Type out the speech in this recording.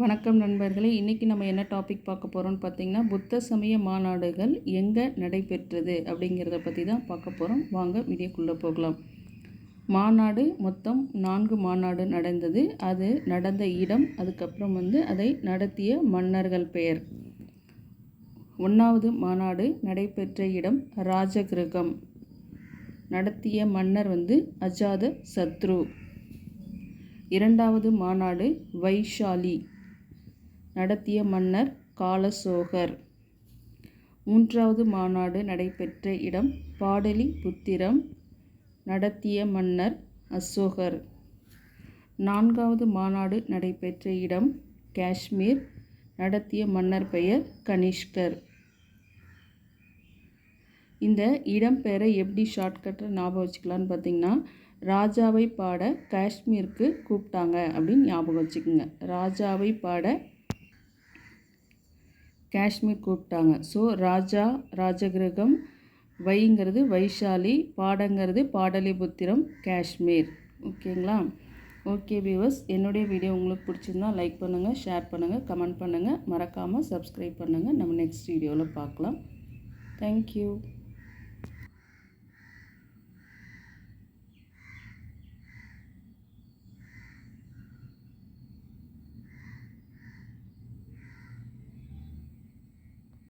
வணக்கம் நண்பர்களே. இன்றைக்கி நம்ம என்ன டாபிக் பார்க்க போகிறோம்னு பார்த்தீங்கன்னா புத்த சமய மாநாடுகள் எங்கே நடைபெற்றது அப்படிங்கிறத பற்றி தான் பார்க்க போகிறோம் வாங்க வீடியோக்குள்ளே போகலாம். மாநாடு மொத்தம் நான்கு மாநாடு நடந்தது. அது நடந்த இடம் அதுக்கப்புறம் வந்து அதை நடத்திய மன்னர்கள் பெயர். ஒன்றாவது மாநாடு நடைபெற்ற இடம் ராஜகிருகம். நடத்திய மன்னர் வந்து அஜாத சத்ரு. இரண்டாவது மாநாடு வைஷாலி. நடத்திய மன்னர் காலசோகர். மூன்றாவது மாநாடு நடைபெற்ற இடம் பாடலி புத்திரம் நடத்திய மன்னர் அசோகர். நான்காவது மாநாடு நடைபெற்ற இடம் காஷ்மீர் நடத்திய மன்னர் பெயர் கனிஷ்கர். இந்த இடம்பெயரை எப்படி ஷார்ட்கட்டில் ஞாபகம் வச்சுக்கலான்னு பார்த்தீங்கன்னா ராஜாவை பாட காஷ்மீருக்கு கூப்பிட்டாங்க அப்படின்னு ஞாபகம் வச்சுக்கோங்க. ராஜாவை பாட காஷ்மீர் கூப்பிட்டாங்க. ஸோ ராஜா ராஜகிரகம் வைங்கிறது வைஷாலி பாடங்கிறது பாடலிபுத்திரம் காஷ்மீர். ஓகேங்களா? ஓகே வியூவர்ஸ் என்னுடைய வீடியோ உங்களுக்கு பிடிச்சிருந்தா லைக் பண்ணுங்கள் ஷேர் பண்ணுங்கள் கமெண்ட் பண்ணுங்கள் மறக்காமல் சப்ஸ்கிரைப் பண்ணுங்கள் நம்ம நெக்ஸ்ட் வீடியோவில் பார்க்கலாம். தேங்க்யூ